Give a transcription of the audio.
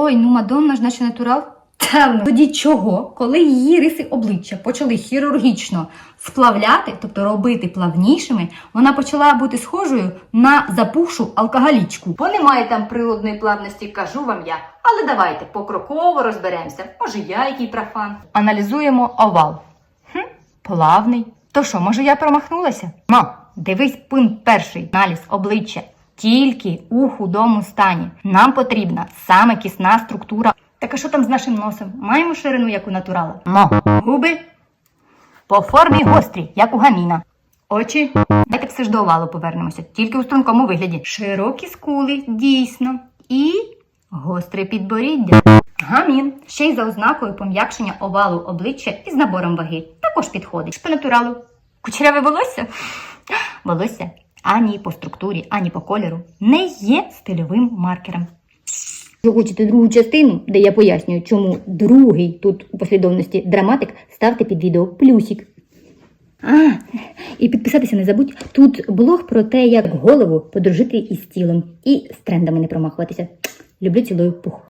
Ой, ну Мадонна ж наче натурал. Ну. Тоді чого, коли її риси обличчя почали хірургічно сплавляти, тобто робити плавнішими, вона почала бути схожою на запухшу алкоголічку. Бо немає там природної плавності, кажу вам я. Але давайте покроково розберемося. Може, я який профан. Аналізуємо овал. Хм, плавний. То що, може я промахнулася? Ма, дивись пункт перший. Аналіз обличчя. Тільки у худому стані. Нам потрібна саме кисна структура. Так а що там з нашим носом? Маємо ширину, як у натурала? Мо. Губи по формі гострі, як у гаміна. Очі. Давайте все ж до овалу повернемося, тільки у стрункому вигляді. Широкі скули, дійсно. І гостре підборіддя. Гамін. Ще й за ознакою пом'якшення овалу обличчя із набором ваги. Також підходить. По натуралу. Кучеряве волосся? Волосся ані по структурі, ані по кольору не є стильовим маркером. Якщо хочете другу частину, де я пояснюю, чому другий тут у послідовності драматик, ставте під відео плюсик. А, і підписатися не забудь. Тут блог про те, як голову подружити із тілом і з трендами не промахуватися. Люблю цілую пух.